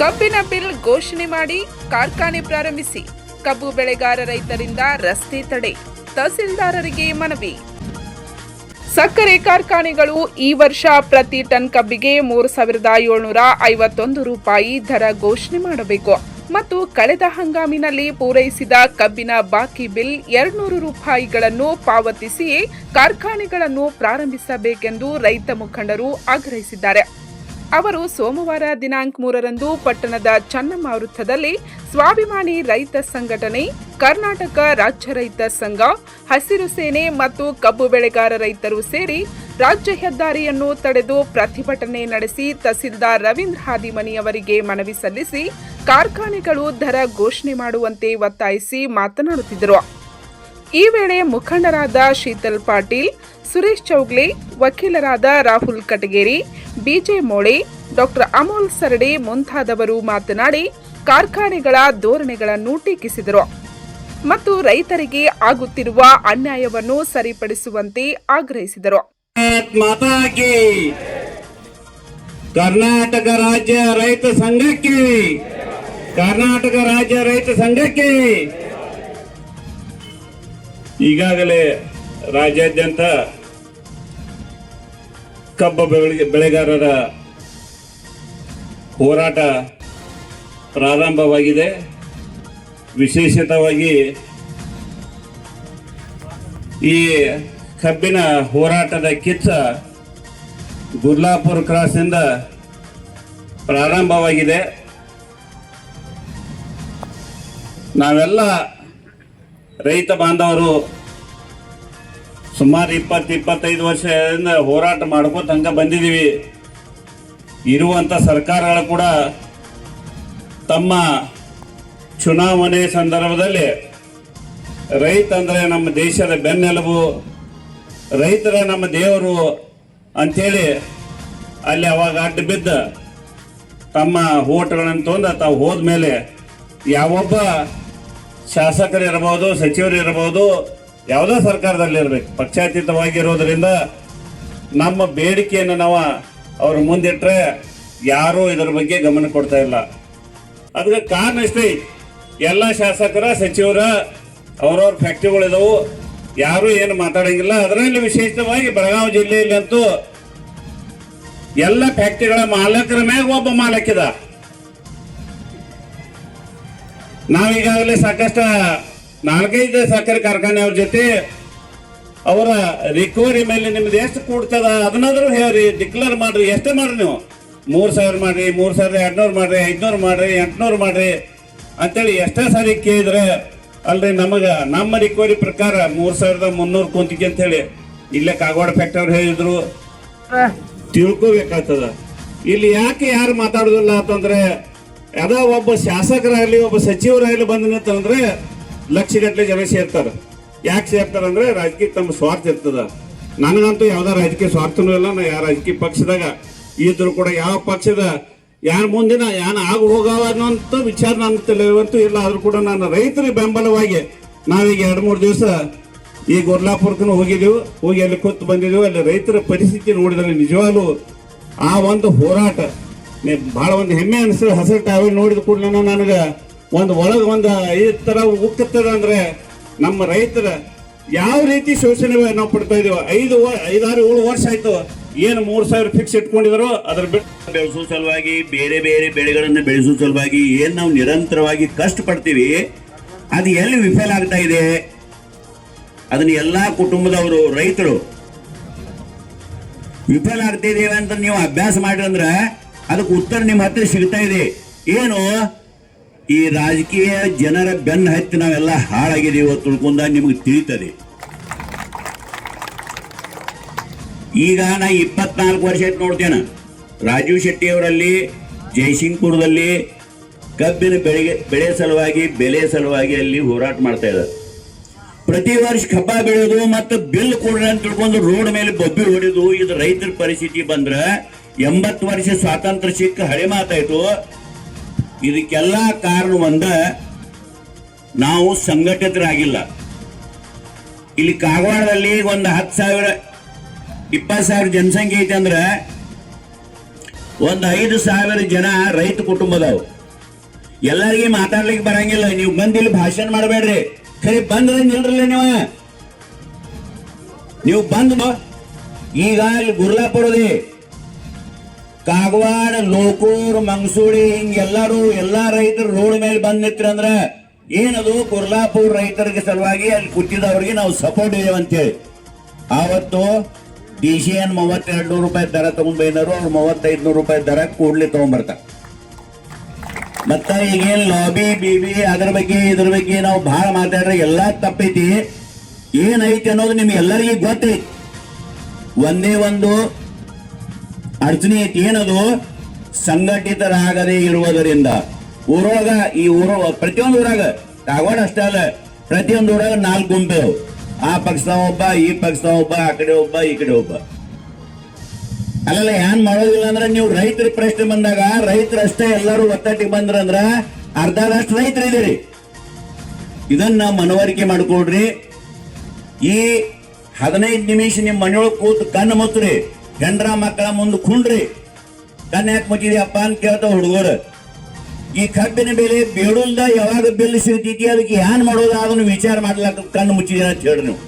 ಕಬ್ಬಿನ ಬಿಲ್ ಘೋಷಣೆ ಮಾಡಿ ಕಾರ್ಖಾನೆ ಪ್ರಾರಂಭಿಸಿ. ಕಬ್ಬು ಬೆಳೆಗಾರ ರೈತರಿಂದ ರಸ್ತೆ ತಡೆ, ತಹಸೀಲ್ದಾರರಿಗೆ ಮನವಿ. ಸಕ್ಕರೆ ಕಾರ್ಖಾನೆಗಳು ಈ ವರ್ಷ ಪ್ರತಿ ಟನ್ ಕಬ್ಬಿಗೆ ಮೂರು ಸಾವಿರದ ಏಳ್ನೂರ ಐವತ್ತೊಂದು ರೂಪಾಯಿ ದರ ಘೋಷಣೆ ಮಾಡಬೇಕು. ಮತ್ತು ಕಳೆದ ಹಂಗಾಮಿನಲ್ಲಿ ಪೂರೈಸಿದ ಕಬ್ಬಿನ ಬಾಕಿ ಬಿಲ್ ಎರಡ್ನೂರು ರೂಪಾಯಿಗಳನ್ನು ಪಾವತಿಸಿಯೇ ಕಾರ್ಖಾನೆಗಳನ್ನು ಪ್ರಾರಂಭಿಸಬೇಕೆಂದು ರೈತ ಮುಖಂಡರು ಆಗ್ರಹಿಸಿದ್ದಾರೆ. ಅವರು ಸೋಮವಾರ ದಿನಾಂಕ ಮೂರರಂದು ಪಟ್ಟಣದ ಚನ್ನಮ್ಮ ವೃತ್ತದಲ್ಲಿ ಸ್ವಾಭಿಮಾನಿ ರೈತ ಸಂಘಟನೆ, ಕರ್ನಾಟಕ ರಾಜ್ಯ ರೈತ ಸಂಘ, ಹಸಿರು ಸೇನೆ ಮತ್ತು ಕಬ್ಬು ಬೆಳೆಗಾರ ರೈತರು ಸೇರಿ ರಾಜ್ಯ ಹೆದ್ದಾರಿಯನ್ನು ತಡೆದು ಪ್ರತಿಭಟನೆ ನಡೆಸಿ ತಹಸೀಲ್ದಾರ್ ರವೀಂದ್ರ ಹಾದಿಮನಿ ಅವರಿಗೆ ಮನವಿ ಸಲ್ಲಿಸಿ ಕಾರ್ಖಾನೆಗಳು ದರ ಘೋಷಣೆ ಮಾಡುವಂತೆ ಒತ್ತಾಯಿಸಿ ಮಾತನಾಡುತ್ತಿದ್ದರು. ಈ ವೇಳೆ ಮುಖಂಡರಾದ ಶೀತಲ್ ಪಾಟೀಲ್ ಸುರೇಶ್ ಚೌಗ್ಲೆ, ವಕೀಲರಾದ Rahul Katageri, B J Mole, doctor Amol Sarade ಮುಂತಾದವರು ಮಾತನಾಡಿ ಕಾರ್ಖಾನೆಗಳ ಧೋರಣೆಗಳನ್ನು ಟೀಕಿಸಿದರು. ಮತ್ತು ರೈತರಿಗೆ ಆಗುತ್ತಿರುವ ಅನ್ಯಾಯವನ್ನು ಸರಿಪಡಿಸುವಂತೆ ಆಗ್ರಹಿಸಿದರು. ಕರ್ನಾಟಕ ರಾಜ್ಯ ರೈತ ಸಂಘಕ್ಕೆ. ಕರ್ನಾಟಕ ರಾಜ್ಯ ರೈತ ಸಂಘಕ್ಕೆ. ಈಗಾಗಲೇ ರಾಜ್ಯಾದ್ಯಂತ ಕಬ್ಬು ಬೆಳೆ- ಬೆಳೆಗಾರರ ಹೋರಾಟ ಪ್ರಾರಂಭವಾಗಿದೆ. ವಿಶೇಷತವಾಗಿ ಈ ಕಬ್ಬಿನ ಹೋರಾಟದ ಕಿಚ್ಚ ಗುರ್ಲಾಪುರ ಕ್ರಾಸಿಂದ ಪ್ರಾರಂಭವಾಗಿದೆ. ನಾವೆಲ್ಲ ರೈತ ಬಾಂಧವರು ಸುಮಾರು ಇಪ್ಪತ್ತು ಇಪ್ಪತ್ತೈದು ವರ್ಷದಿಂದ ಹೋರಾಟ ಮಾಡ್ಕೋ ತನಕ ಬಂದಿದ್ದೀವಿ ಇರುವಂಥ ಸರ್ಕಾರಗಳು ಕೂಡ ತಮ್ಮ ಚುನಾವಣೆ ಸಂದರ್ಭದಲ್ಲಿ ರೈತ ಅಂದರೆ ನಮ್ಮ ದೇಶದ ಬೆನ್ನೆಲುಬು, ರೈತರ ನಮ್ಮ ದೇವರು ಅಂಥೇಳಿ ಅಲ್ಲಿ ಅವಾಗ ಅಡ್ಡ ಬಿದ್ದ ತಮ್ಮ ಓಟ್ಗಳನ್ನು ತೊಂದು ತಾವು ಹೋದ್ಮೇಲೆ ಯಾವೊಬ್ಬ ಶಾಸಕರಿರ್ಬೋದು ಸಚಿವರು ಇರಬಹುದು ಯಾವುದೋ ಸರ್ಕಾರದಲ್ಲಿ ಇರಬೇಕು. ಪಕ್ಷಾತೀತವಾಗಿರೋದ್ರಿಂದ ನಮ್ಮ ಬೇಡಿಕೆಯನ್ನು ನಾವು ಅವ್ರ ಮುಂದಿಟ್ಟರೆ ಯಾರೂ ಇದರ ಬಗ್ಗೆ ಗಮನ ಕೊಡ್ತಾ ಇಲ್ಲ. ಅದಕ್ಕೆ ಕಾರಣ ಇಷ್ಟೇ, ಎಲ್ಲ ಶಾಸಕರ, ಸಚಿವರ, ಅವ್ರವ್ರ ಫ್ಯಾಕ್ಟ್ರಿಗಳಿದಾವು ಯಾರೂ ಏನು ಮಾತಾಡಂಗಿಲ್ಲ. ಅದರಲ್ಲಿ ವಿಶೇಷವಾಗಿ ಬೆಳಗಾವಿ ಜಿಲ್ಲೆಯಲ್ಲಿ ಅಂತೂ ಎಲ್ಲ ಫ್ಯಾಕ್ಟ್ರಿಗಳ ಮಾಲಕರ ಮ್ಯಾಗ ಒಬ್ಬ ಮಾಲಕಿದ. ನಾವೀಗಾಗಲೇ ಸಾಕಷ್ಟು ನಾಲ್ಕೈದು ಸಕ್ಕರೆ ಕಾರ್ಖಾನೆಯವ್ರ ಜೊತೆ ಅವರ ರಿಕವರಿ ಮೇಲೆ ನಿಮ್ದು ಎಷ್ಟು ಕೂಡ್ತದ ಅದನ್ನಾದ್ರೂ ಹೇಳ್ರಿ ಡಿಕ್ಲೇರ್ ಮಾಡ್ರಿ, ಎಷ್ಟೇ ಮಾಡ್ರಿ ನೀವು. ಮೂರು ಸಾವಿರ ಮಾಡ್ರಿ, ಮೂರು ಸಾವಿರ ಎರಡ್ನೂರು ಮಾಡ್ರಿ, ಐದ್ನೂರು ಮಾಡ್ರಿ, ಎಂಟ್ನೂರು ಮಾಡ್ರಿ. ಅಂತೇಳಿ ಎಷ್ಟೇ ಸಾರಿ ಕೇಳಿದ್ರೆ ಅಲ್ರಿ ನಮಗೆ, ನಮ್ಮ ರಿಕವರಿ ಪ್ರಕಾರ ಮೂರು ಸಾವಿರದ ಮುನ್ನೂರು ಕುಂತಿಗೆ ಅಂತೇಳಿ ಇಲ್ಲೇ ಕಾಗವಾಡ ಫ್ಯಾಕ್ಟ್ರಿ ಅವ್ರು ಹೇಳಿದ್ರು. ತಿಳ್ಕೋಬೇಕಾಗ್ತದ. ಇಲ್ಲಿ ಯಾಕೆ ಯಾರು ಮಾತಾಡೋದಿಲ್ಲ ಅಂತಂದ್ರೆ, ಯಾವ್ದೋ ಒಬ್ಬ ಶಾಸಕರಾಗಲಿ, ಒಬ್ಬ ಸಚಿವರಾಗ್ಲಿ ಬಂದ ನಿಂತಂದ್ರೆ ಲಕ್ಷಗಟ್ಟಲೆ ಜನ ಸೇರ್ತಾರೆ. ಯಾಕೆ ಸೇರ್ತಾರ ಅಂದ್ರೆ ರಾಜಕೀಯ ತಮ್ಮ ಸ್ವಾರ್ಥ ಇರ್ತದ. ನನಗಂತೂ ಯಾವ್ದೋ ರಾಜಕೀಯ ಸ್ವಾರ್ಥನೂ ಇಲ್ಲ, ನಾ ಯಾವ ರಾಜಕೀಯ ಪಕ್ಷದಾಗ ಇದ್ರು ಕೂಡ ಯಾವ ಪಕ್ಷದ ಯಾರ ಮುಂದಿನ ಯಾನ ಆಗ ಹೋಗವ ಅನ್ನೋಂಥ ವಿಚಾರ ನನ್ನ ಇವಂತೂ ಇಲ್ಲ. ಆದ್ರೂ ಕೂಡ ನಾನು ರೈತರಿಗೆ ಬೆಂಬಲವಾಗಿ ನಾವೀಗ ಎರಡು ಮೂರು ದಿವಸ ಈ ಗೊರ್ಲಾಪುರಕ್ಕೂ ಹೋಗಿದ್ದೆವು ಹೋಗಿ ಅಲ್ಲಿ ಕೂತು ಬಂದಿದ್ದೆವು ಅಲ್ಲಿ ರೈತರ ಪರಿಸ್ಥಿತಿ ನೋಡಿದ್ರೆ ನಿಜವಾಗ್ಲೂ ಆ ಒಂದು ಹೋರಾಟ ಬಹಳ ಒಂದು ಹೆಮ್ಮೆ ಅನಿಸ್ತದೆ ಹಸಿರು ಟಾವೆಲ್ ನೋಡಿದ ಕೂಡಲೇ ನನಗೆ ಒಂದು ಒಳಗೆ ಒಂದು ಈ ಥರ ಉಕ್ಕತ್ತದ ಅಂದ್ರೆ ನಮ್ಮ ರೈತರ ಯಾವ ರೀತಿ ಶೋಷಣೆ ನಾವು ಪಡ್ತಾ ಇದೀವೋ, ಐದು ಐದಾರು ಏಳು ವರ್ಷ ಆಯ್ತು, ಏನು ಮೂರು ಸಾವಿರ ಫಿಕ್ಸ್ ಇಟ್ಕೊಂಡಿದ್ರು, ಅದ್ರ ಬಿಟ್ಟು ಬೆಳೆಸೋ ಸಲುವಾಗಿ, ಬೇರೆ ಬೇರೆ ಬೆಳೆಗಳನ್ನು ಬೆಳೆಸೋ ಸಲುವಾಗಿ ಏನು ನಾವು ನಿರಂತರವಾಗಿ ಕಷ್ಟಪಡ್ತೀವಿ ಅದು ಎಲ್ಲಿ ವಿಫಲ ಆಗ್ತಾ ಇದೆ? ಅದನ್ನ ಎಲ್ಲಾ ಕುಟುಂಬದವರು, ರೈತರು ವಿಫಲ ಆಗ್ತಿದ್ದೇವೆ ಅಂತ ನೀವು ಅಭ್ಯಾಸ ಮಾಡಿರಂದ್ರೆ ಅದಕ್ಕೆ ಉತ್ತರ ನಿಮ್ಮ ಹತ್ರ ಸಿಗ್ತಾ ಇದೆ. ಏನು? ಈ ರಾಜಕೀಯ ಜನರ ಬೆನ್ನ ಹತ್ತಿ ನಾವೆಲ್ಲ ಹಾಳಾಗಿದ್ದೀವಿ ಇವತ್ತು ತಿಳ್ಕೊಂಡ ನಿಮಗೆ ತಿಳಿತದೆ. ಈಗ ನಾ ಇಪ್ಪತ್ನಾಲ್ಕು ವರ್ಷ ಆಯ್ತು ನೋಡ್ತೇನೆ. ರಾಜೀವ್ ಶೆಟ್ಟಿ ಅವರಲ್ಲಿ ಜಯಸಿಂಗ್ಪುರದಲ್ಲಿ ಕಬ್ಬಿನ ಬೆಳೆಗೆ, ಬೆಳೆ ಸಲುವಾಗಿ, ಬೆಲೆ ಸಲುವಾಗಿ ಅಲ್ಲಿ ಹೋರಾಟ ಮಾಡ್ತಾ ಇದ್ದಾರೆ. ಪ್ರತಿ ವರ್ಷ ಕಬ್ಬ ಬೆಳೆಯೋದು ಮತ್ತು ಬಿಲ್ ಕೊಡ್ರಿ ಅಂತ ತಿಳ್ಕೊಂಡು ರೋಡ್ ಮೇಲೆ ಬೊಬ್ಬಿ ಹೊಡೆದು ಇದು ರೈತರ ಪರಿಸ್ಥಿತಿ ಬಂದ್ರ ಎಂಬತ್ತು ವರ್ಷ ಸ್ವಾತಂತ್ರ್ಯ ಸಿಕ್ಕ ಹಳೆ ಮಾತಾಯ್ತು. ಇದಕ್ಕೆಲ್ಲ ಕಾರಣ ಒಂದ, ನಾವು ಸಂಘಟಿತರಾಗಿಲ್ಲ. ಇಲ್ಲಿ ಕಾಗವಾಡದಲ್ಲಿ ಒಂದು ಹತ್ತು ಸಾವಿರ, ಇಪ್ಪತ್ತು ಸಾವಿರ ಜನಸಂಖ್ಯೆ ಐತೆ ಅಂದ್ರೆ, ಒಂದು ಐದು ಸಾವಿರ ಜನ ರೈತ ಕುಟುಂಬದವು ಎಲ್ಲರಿಗೆ ಮಾತಾಡ್ಲಿಕ್ಕೆ ಬರಂಗಿಲ್ಲ. ನೀವು ಬಂದು ಇಲ್ಲಿ ಭಾಷಣ ಮಾಡಬೇಡ್ರಿ. ಖರೀ, ಬಂದ್ರೆ ನಿಲ್ರಲ್ಲ ನೀವು. ನೀವು ಬಂದು ಈಗ ಇಲ್ಲಿ ಗುರ್ಲಾಪುರದಿ ಕಾಗವಾಡ, ಲೋಕೂರ್ ಮಂಗಸೂಡಿ ಹಿಂಗ್ ಎಲ್ಲರೂ ಎಲ್ಲಾ ರೈತರು ರೋಡ್ ಮೇಲೆ ಬಂದ್ ಅಂದ್ರೆ ಏನದು? ಕುರ್ಲಾಪುರ್ ರೈತರಿಗೆ ಸಲುವಾಗಿ ಅಲ್ಲಿ ಕೂತಿದವ್ರಿಗೆ ನಾವು ಸಪೋರ್ಟ್ ಇದೇವೆ ಅಂತೇಳಿ. ಆವತ್ತು ಡಿ ಸಿ ಎನ್ ಮೂವತ್ತೆರಡು ನೂರು ರೂಪಾಯಿ ದರ ತಗೊಂಡ್ ಬೈದರು ಅವ್ರು ಮೂವತ್ತೈದು ನೂರು ರೂಪಾಯಿ ದರ ಕೂಡ್ಲಿ ತಗೊಂಡ್ಬರ್ತಾರೆ ಮತ್ತ ಈಗೇನ್ ಲಾಬಿ ಬಿಬಿ ಅದ್ರ ಬಗ್ಗೆ ಇದ್ರ ಬಗ್ಗೆ ನಾವು ಬಹಳ ಮಾತಾಡ್ರೆ ಎಲ್ಲಾ ತಪ್ಪೈತಿ. ಏನೈತಿ ಅನ್ನೋದು ನಿಮ್ಗೆ ಎಲ್ಲರಿಗೂ ಗೊತ್ತೈತಿ. ಒಂದೇ ಒಂದು ಅಡಚಣೆ ಐತಿ ಏನದು? ಸಂಘಟಿತರಾಗದೇ ಇರುವುದರಿಂದ. ಊರೊಳಗ, ಈ ಊರ, ಪ್ರತಿಯೊಂದು ಊರಾಗ ಕಾಗವಾಡ ಅಷ್ಟೇ ಅಲ್ಲ, ಪ್ರತಿಯೊಂದು ಊರಾಗ ನಾಲ್ಕು ಗುಂಪೆ ಆ ಪಕ್ಷ ಒಬ್ಬ, ಈ ಪಕ್ಷ ಒಬ್ಬ, ಆ ಕಡೆ ಒಬ್ಬ, ಈ ಕಡೆ ಒಬ್ಬ. ಅಲ್ಲಲ್ಲ, ಏನ್ ಮಾಡೋದಿಲ್ಲ ಅಂದ್ರೆ ನೀವು ರೈತರ ಪ್ರಶ್ನೆ ಬಂದಾಗ ರೈತರಷ್ಟೇ ಎಲ್ಲರೂ ಒತ್ತಟ್ಟಿಗೆ ಬಂದ್ರಂದ್ರ ಅರ್ಧದಷ್ಟು ರೈತರಿದ್ದೀರಿ ಇದನ್ನ ಮನವರಿಕೆ ಮಾಡ್ಕೊಡ್ರಿ ಈ ಹದಿನೈದು ನಿಮಿಷ ನಿಮ್ಮ ಮನೆಯೊಳಗೆ ಕೂತು ಕಣ್ಣು ಮುಚ್ಚ್ರಿ. ಹೆಂಡ್ರ ಮಕ್ಕಳ ಮುಂದೆ ಕುಂಡ್ರಿ. ಕಣ್ಣು ಯಾಕೆ ಮುಚ್ಚಿದ್ಯಪ್ಪ ಅಂತ ಕೇಳ್ತಾವ ಹುಡುಗರು. ಈ ಕಬ್ಬಿನ ಬೆಲೆ ಬೇಡುಲ್ದ ಯಾವಾಗ ಬೆಲೆ ಸಿಗ್ತೈತಿ ಅದಕ್ಕೆ ಏನ್ ಮಾಡೋದು? ಅದನ್ನು ವಿಚಾರ ಮಾಡ್ಲಾಕ ಕಣ್ಣು ಮುಚ್ಚಿದೀರ ಅಂತ ಹೇಳಿ ನೀವು.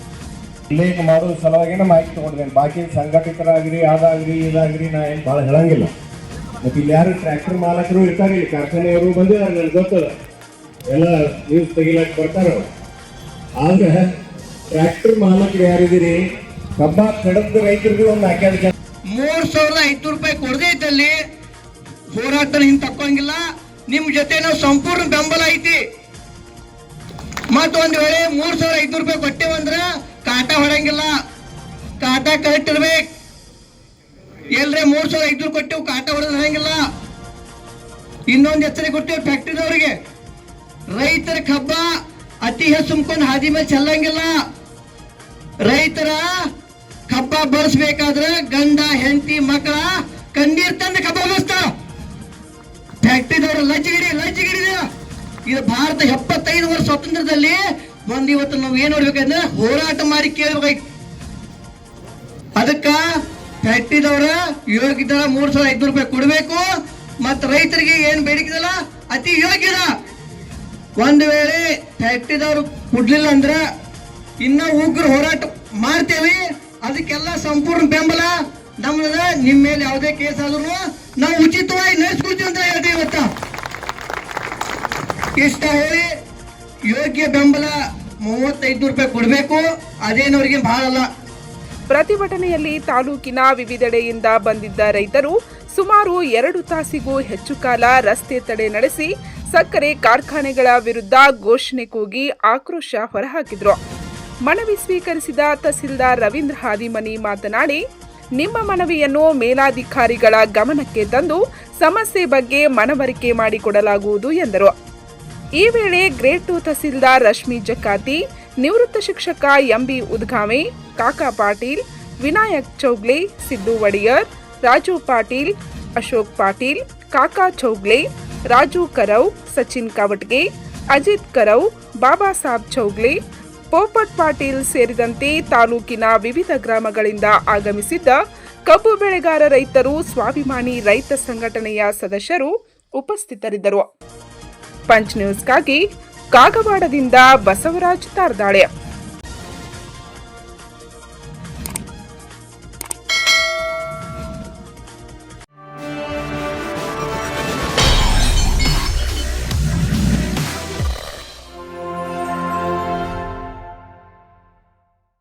ಉಲ್ಲೇಖ ಮಾಡೋದ್ರ ಸಲುವಾಗಿನ ಮಾಹಿತಿ ತಗೊಂಡಿದ್ದೇನೆ. ಬಾಕಿ ಸಂಘಟಿತರಾಗ್ರಿ, ಅದಾಗ್ರಿ, ಇದಾಗ್ರಿ, ನಾ ಏನು ಭಾಳ ಹೇಳಂಗಿಲ್ಲ. ಮತ್ತೆ ಇಲ್ಲಿ ಯಾರು ಟ್ರ್ಯಾಕ್ಟರ್ ಮಾಲಕರು ಇರ್ತಾರೆ, ಇಲ್ಲಿ ಕಾರ್ಖಾನೆಯವರು ಬಂದಿದ್ದಾರೆ ನನಗೆ ಗೊತ್ತದ ಎಲ್ಲ ನ್ಯೂಸ್ ತೆಗಿಲಾಕ್ ಬರ್ತಾರ. ಆದ್ರೆ ಟ್ರ್ಯಾಕ್ಟರ್ ಮಾಲಕರು ಯಾರಿದ್ದೀರಿ? ಕಬ್ಬ ಕಡದ ರೈತರಿಗೆ ಒಂದು ನಾಲ್ಕೈದು ಮೂರ್ ಸಾವಿರದ ಐದ್ನೂರು ರೂಪಾಯಿ ಕೊಡದೇ ಇದ್ದಲ್ಲಿ ಹೋರಾಟ ಹಿಂಗ್ ತಕ್ಕೊಂಗಿಲ್ಲ. ನಿಮ್ ಜೊತೆ ಸಂಪೂರ್ಣ ಬೆಂಬಲ ಐತಿ. ಮತ್ತ ಒಂದ್ ವೇಳೆ ಮೂರ್ ಸಾವಿರ ಐದ್ನೂರು ರೂಪಾಯಿ ಕೊಟ್ಟೇವಂದ್ರ ಕಾಟ ಹೊಡಂಗಿಲ್ಲ. ಕಾಟ ಕರೆಕ್ಟ್ ಇರ್ಬೇಕು. ಎಲ್ರೇ ಮೂರ್ ಸಾವಿರದ ಐದ್ನೂರು ಕೊಟ್ಟೆವು ಕಾಟ ಹೊಡೆದ್ ಇನ್ನೊಂದ್ ಇನ್ನೊಂದು ಎಚ್ಚರಿಕೆ ಕೊಟ್ಟೇವು ಫ್ಯಾಕ್ಟ್ರಿದವ್ರಿಗೆ ರೈತರ ಕಬ್ಬ ಅತಿ ಹೆಚ್ಚು ಹಾದಿ ಮೇಲೆ ಚೆಲ್ಲಂಗಿಲ್ಲ. ರೈತರ ಬಳಸ್ಬೇಕಾದ್ರೆ ಗಂಡ, ಹೆಂಡತಿ, ಮಕ್ಕಳ ಕಣ್ಣೀರ್ ತಂದು ಕಬಳಿಸ್ತಾರ ಫ್ಯಾಕ್ಟ್ರಿದವರು ಲಜ್ಜಿಗಿಡಿ, ಲಜ್ಜಿಗಿಡಿದ. ಇದು ಭಾರತ ಎಪ್ಪತ್ತೈದು ವರ್ಷ ಸ್ವಾತಂತ್ರ್ಯದಲ್ಲಿ ಒಂದ್ ಇವತ್ತು ನಾವು ಏನ್ ನೋಡ್ಬೇಕಂದ್ರೆ ಹೋರಾಟ ಮಾಡಿ ಕೇಳ್ಬೇಕು. ಅದಕ್ಕ ಫ್ಯಾಕ್ಟ್ರಿದವ್ರ ಯೋಗ್ಯದ ಮೂರ್ ಸಾವಿರದ ಐದ್ನೂರು ರೂಪಾಯಿ ಕೊಡಬೇಕು. ಮತ್ತ ರೈತರಿಗೆ ಏನ್ ಬೇಡಿಕೆದಲ್ಲ, ಅತಿ ಯೋಗ್ಯದ. ಒಂದು ವೇಳೆ ಫ್ಯಾಕ್ಟ್ರಿದವ್ರು ಕೊಡ್ಲಿಲ್ಲ ಅಂದ್ರ ಇನ್ನ ಉಗ್ರ ಹೋರಾಟ ಮಾಡ್ತೇವೆ. ಅದಕ್ಕೆಲ್ಲ ಸಂಪೂರ್ಣ ಬೆಂಬಲ ನಮ್ಮದ ನಿಮ್ಮ ಮೇಲೆ ಯಾವುದೇ ಕೇಸ್ ಆದ್ರೂ ನಾವು ಉಚಿತವಾಗಿ ನಡೆಸ್ಕೊಡ್ತೀವಿ ಅಂತ ಹೇಳ್ತೀವಿ ಇವತ್ತ. ಇಷ್ಟ ಹೇಳಿ ಯೋಗ್ಯ ಬೆಂಬಲ ಮೂವತ್ತೈದು ರೂಪಾಯಿ ಕೊಡಬೇಕು. ಅದೇನವ್ರಿಗೆ ಬಹಳ ಅಲ್ಲ. ಪ್ರತಿಭಟನೆಯಲ್ಲಿ ತಾಲೂಕಿನ ವಿವಿಧೆಡೆಯಿಂದ ಬಂದಿದ್ದ ರೈತರು ಸುಮಾರು ಎರಡು ತಾಸಿಗೂ ಹೆಚ್ಚು ಕಾಲ ರಸ್ತೆ ತಡೆ ನಡೆಸಿ ಸಕ್ಕರೆ ಕಾರ್ಖಾನೆಗಳ ವಿರುದ್ಧ ಘೋಷಣೆ ಕೂಗಿ ಆಕ್ರೋಶ ಹೊರಹಾಕಿದ್ರು. ಮನವಿ ಸ್ವೀಕರಿಸಿದ ತಹಸೀಲ್ದಾರ್ ರವೀಂದ್ರ ಹಾದಿಮನಿ ಮಾತನಾಡಿ, ನಿಮ್ಮ ಮನವಿಯನ್ನು ಮೇಲಾಧಿಕಾರಿಗಳ ಗಮನಕ್ಕೆ ತಂದು ಸಮಸ್ಯೆ ಬಗ್ಗೆ ಮನವರಿಕೆ ಮಾಡಿಕೊಡಲಾಗುವುದು ಎಂದರು. ಈ ವೇಳೆ ಗ್ರೇಟ್ ಟು ತಹಸೀಲ್ದಾರ್ ರಶ್ಮಿ ಜಕ್ಕಾತಿ ನಿವೃತ್ತ ಶಿಕ್ಷಕ ಎಂಬಿ ಉದ್ಗಾಮಿ ಕಾಕಾ ಪಾಟೀಲ್, ವಿನಾಯಕ್ ಚೌಗ್ಲೆ, ಸಿದ್ದು ಒಡೆಯರ್, ರಾಜು ಪಾಟೀಲ್, ಅಶೋಕ್ ಪಾಟೀಲ್, ಕಾಕಾ ಚೌಗ್ಲೆ, ರಾಜು ಕರೌ, ಸಚಿನ್ ಕವಟ್ಗೆ, ಅಜಿತ್ ಕರೌ, ಬಾಬಾ ಸಾಬ್ ಚೌಗ್ಲೆ ಪೋಪಟ್ ಪಾಟೀಲ್ ಸೇರಿದಂತೆ ತಾಲೂಕಿನ ವಿವಿಧ ಗ್ರಾಮಗಳಿಂದ ಆಗಮಿಸಿದ್ದ ಕಬ್ಬು ಬೆಳೆಗಾರ ರೈತರು, ಸ್ವಾಭಿಮಾನಿ ರೈತ ಸಂಘಟನೆಯ ಸದಸ್ಯರು ಉಪಸ್ಥಿತರಿದ್ದರು. ಪಂಚ್ ನ್ಯೂಸ್ಗಾಗಿ ಕಾಗವಾಡದಿಂದ ಬಸವರಾಜ್ ತಾರ್ದಾಳೆ.